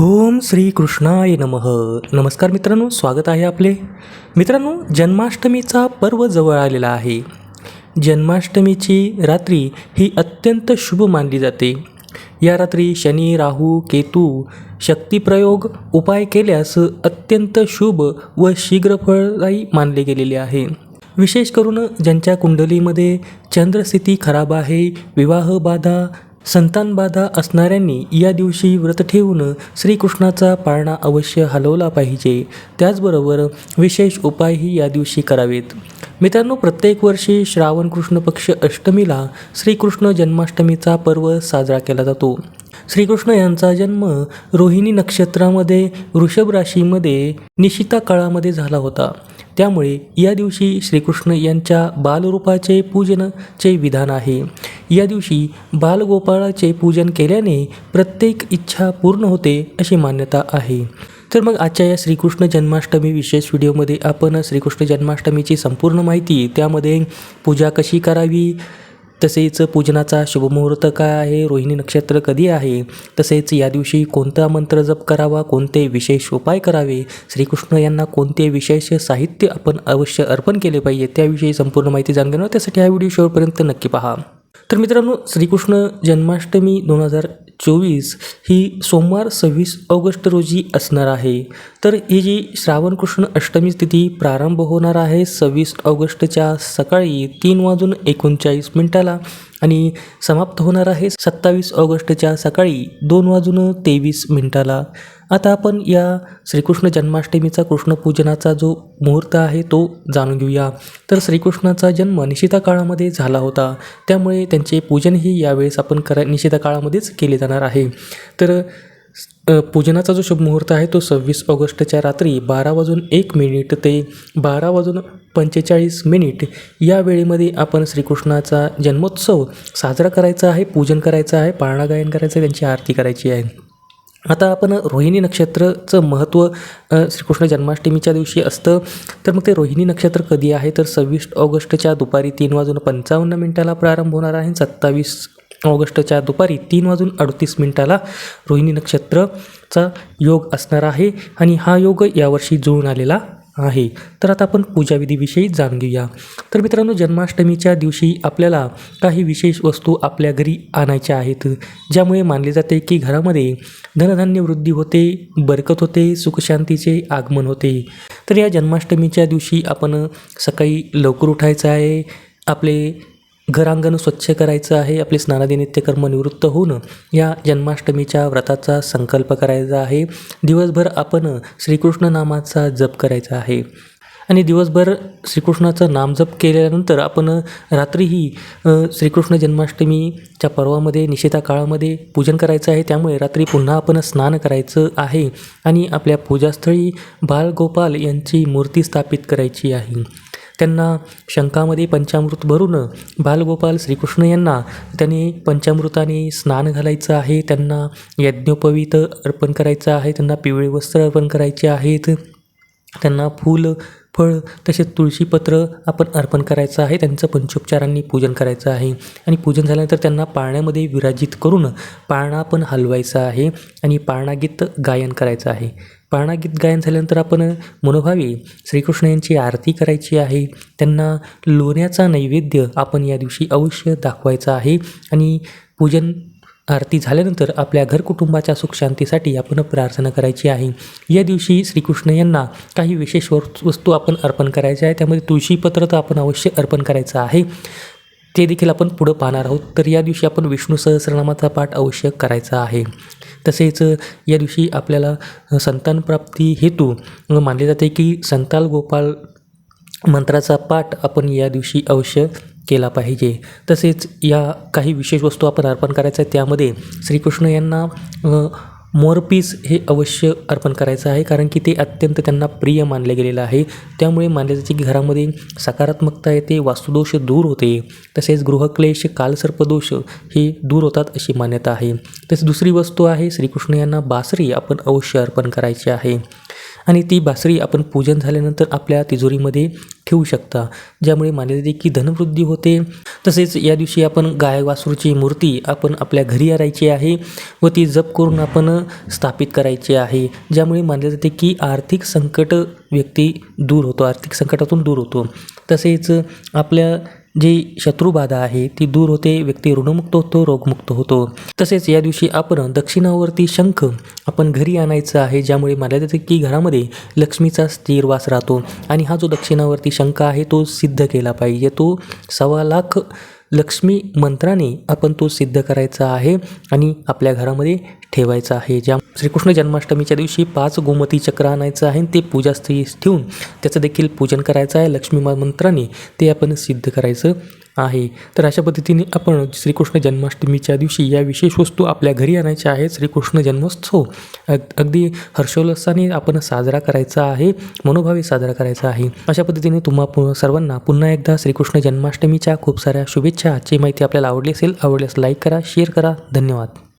ओम श्री कृष्णाय नमः. नमस्कार मित्रांनो स्वागत आहे आपले. मित्रांनो जन्माष्टमीचा पर्व जवळ आलेला आहे. जन्माष्टमीची रात्री ही अत्यंत शुभ मानली जाते. या रात्री शनी राहू केतू शक्तिप्रयोग उपाय केल्यास अत्यंत शुभ व शीघ्रफळदायी मानले गेलेले आहे. विशेष करून ज्यांच्या कुंडलीमध्ये चंद्रस्थिती खराब आहे विवाह बाधा संतानबाधा असणाऱ्यांनी या दिवशी व्रत ठेवून श्रीकृष्णाचा पाळणा अवश्य हलवला पाहिजे. त्याचबरोबर विशेष उपायही या दिवशी करावेत. मित्रांनो प्रत्येक वर्षी श्रावण कृष्ण पक्ष अष्टमीला श्रीकृष्ण जन्माष्टमीचा पर्व साजरा केला जातो. श्रीकृष्ण यांचा जन्म रोहिणी नक्षत्रामध्ये वृषभ राशीमध्ये निशिता काळामध्ये झाला होता. त्यामुळे या दिवशी श्रीकृष्ण यांच्या बालरूपाचे पूजनाचे विधान आहे. या दिवशी बालगोपाळाचे पूजन केल्याने प्रत्येक इच्छा पूर्ण होते अशी मान्यता आहे. तर मग आजच्या या श्रीकृष्ण जन्माष्टमी विशेष व्हिडिओमध्ये आपण श्रीकृष्ण जन्माष्टमीची संपूर्ण माहिती त्यामध्ये पूजा कशी करावी तसेच पूजनाचा शुभमुहूर्त काय आहे रोहिणी नक्षत्र कधी आहे तसेच या दिवशी कोणता मंत्र जप करावा कोणते विशेष उपाय करावे श्रीकृष्ण यांना कोणते विशेष साहित्य आपण अवश्य अर्पण केले पाहिजे त्याविषयी संपूर्ण माहिती जाणून घेणार त्यासाठी हा व्हिडिओ शेवटपर्यंत नक्की पहा. तर मित्रांनो श्रीकृष्ण जन्माष्टमी दोन हजार चोवीस ही सोमवार सव्वीस ऑगस्ट रोजी असणार आहे. तर ही जी श्रावण कृष्ण अष्टमी तिथी प्रारंभ होणार आहे सव्वीस ऑगस्टच्या सकाळी तीन वाजून एकोणचाळीस मिनिटाला आणि समाप्त होणार आहे सत्तावीस ऑगस्टच्या सकाळी दोन वाजून तेवीस मिनिटाला. आता आपण या श्रीकृष्ण जन्माष्टमीचा कृष्णपूजनाचा जो मुहूर्त आहे तो जाणून घेऊया. तर श्रीकृष्णाचा जन्म निशिता काळामध्ये झाला होता. त्यामुळे त्यांचे पूजनही यावेळेस आपण करा निशिता काळामध्येच केले जाणार आहे. तर पूजनाचा जो शुभ मुहूर्त आहे तो सव्वीस ऑगस्टच्या रात्री बारा वाजून एक मिनिट ते बारा वाजून पंचेचाळीस मिनिट या वेळेमध्ये आपण श्रीकृष्णाचा जन्मोत्सव साजरा करायचा आहे पूजन करायचं आहे पाळणा गायन करायचं आहे त्यांची आरती करायची आहे. आता आपण रोहिणी नक्षत्राचं महत्त्व श्रीकृष्ण जन्माष्टमीच्या दिवशी असतं तर मग ते रोहिणी नक्षत्र कधी आहे? तर सव्वीस ऑगस्टच्या दुपारी तीन वाजून पंचावन्न मिनिटाला प्रारंभ होणार आहे. सत्तावीस ऑगस्टच्या दुपारी तीन वाजून अडतीस मिनिटाला रोहिणी नक्षत्राचा योग असणार आहे. आणि हा योग यावर्षी जुळून आलेला आहे. तर आता आपण पूजाविधीविषयी जाणून घेऊया. तर मित्रांनो जन्माष्टमीच्या दिवशी आपल्याला काही विशेष वस्तू आपल्या घरी आणायच्या आहेत ज्यामुळे मानले जाते की घरामध्ये धनधान्य वृद्धी होते बरकत होते सुखशांतीचे आगमन होते. तर या जन्माष्टमीच्या दिवशी आपण सकाळी लवकर उठायचं आहे. आपले घरांगण स्वच्छ करायचं आहे आपले स्नानादी नित्यकर्म निवृत्त होऊन या जन्माष्टमीच्या व्रताचा संकल्प करायचा आहे. दिवसभर आपण श्रीकृष्ण नामाचा जप करायचा आहे. आणि दिवसभर श्रीकृष्णाचं नामजप केल्यानंतर आपण रात्रीही श्रीकृष्ण जन्माष्टमीच्या पर्वामध्ये निशिता काळामध्ये पूजन करायचं आहे. त्यामुळे रात्री पुन्हा आपण स्नान करायचं आहे आणि आपल्या पूजास्थळी बालगोपाल यांची मूर्ती स्थापित करायची आहे. त्यांना शंखामध्ये पंचामृत भरून बालगोपाल श्रीकृष्ण यांना त्यांनी पंचामृताने स्नान घालायचं आहे त्यांना यज्ञोपवीत अर्पण करायचं आहे त्यांना पिवळे वस्त्र अर्पण करायचे आहेत त्यांना फूल फळ तसेच तुळशीपत्र आपण अर्पण करायचं आहे त्यांचं पंचोपचारांनी पूजन करायचं आहे. आणि पूजन झाल्यानंतर त्यांना पाळण्यामध्ये विराजित करून पाळणा पण हलवायचा आहे आणि पाळणागीत गायन करायचं आहे. पाळणागीत गायन झाल्यानंतर आपण मनोभावे श्रीकृष्ण यांची आरती करायची आहे. त्यांना लोण्याचा नैवेद्य आपण या दिवशी अवश्य दाखवायचा आहे आणि पूजन आरती झाल्यानंतर आपल्या घर कुटुंबाच्या सुखशांतीसाठी आपण प्रार्थना करायची आहे. या दिवशी श्रीकृष्ण यांना काही विशेष वस्तू आपण अर्पण करायच्या आहे त्यामध्ये तुळशीपत्र तर आपण अवश्य अर्पण करायचं आहे. ते देखील आपण पुढं पाहणार आहोत. तर या दिवशी आपण विष्णू सहस्रनामाचा पाठ अवश्य करायचा आहे. तसेच या दिवशी आपल्याला संतानप्राप्ती हेतू मानले जाते की संताल गोपाल मंत्राचा पाठ आपण या दिवशी अवश्य केला पाहिजे. तसेच या काही विशेष वस्तू आपण अर्पण करायचं आहे त्यामध्ये श्रीकृष्ण यांना मोरपीस हे अवश्य अर्पण करायचं आहे कारण की ते अत्यंत त्यांना प्रिय मानले गेलेलं आहे. त्यामुळे मानले जाते की घरामध्ये सकारात्मकता येते वास्तुदोष दूर होते. तसेच गृहक्लेश कालसर्पदोष हे दूर होतात अशी मान्यता आहे. तसेच दुसरी वस्तू आहे श्रीकृष्ण यांना बासरी आपण अवश्य अर्पण करायची आहे. आणि ती बासरी आपण पूजन झाल्यानंतर आपल्या तिजोरीमध्ये ठेवू शकता. ज्यामुळे मानले जाते की धनवृद्धी होते. तसेच या दिवशी आपण गाय वासरूची मूर्ती आपण आपल्या घरी आणायची आहे व ती जप करून आपण स्थापित करायची आहे. ज्यामुळे मानले जाते की आर्थिक संकट व्यक्ती दूर होतो आर्थिक संकटातून दूर होतो. तसेच आपल्या जी शत्रुबाधा आहे ती दूर होते व्यक्ती ऋणमुक्त होतो रोगमुक्त होतो. तसेच या दिवशी आपण दक्षिणावरती शंख आपण घरी आणायचं आहे ज्यामुळे मला जाते की घरामध्ये लक्ष्मीचा स्थिर वास राहतो. आणि हा जो दक्षिणावरती शंख आहे तो सिद्ध केला पाहिजे. तो सव्वा लाख लक्ष्मी मंत्राने आपण तो सिद्ध करायचा आहे आणि आपल्या घरामध्ये ठेवायचा आहे. ज्या श्रीकृष्ण जन्माष्टमीच्या दिवशी पाच गोमती चक्र आणायचं आहे आणि ते पूजास्थळी ठेवून त्याचं देखील पूजन करायचं आहे. लक्ष्मी मंत्राने ते आपण सिद्ध करायचं आहे. तर अशा पद्धतीने आपण श्रीकृष्ण जन्माष्टमीच्या दिवशी या विशेष वस्तू आपल्या घरी आणायच्या आहेत. श्रीकृष्ण जन्मोत्सव अग अगदी हर्षोल्लासाने आपण साजरा करायचा आहे. मनोभावे साजरा करायचा आहे. अशा पद्धतीने तुम्हा पु- सर्वांना पुन्हा एकदा श्रीकृष्ण जन्माष्टमीच्या खूप साऱ्या शुभेच्छा आजची माहिती आपल्याला आवडली असेल आवडल्यास लाईक करा शेअर करा. धन्यवाद.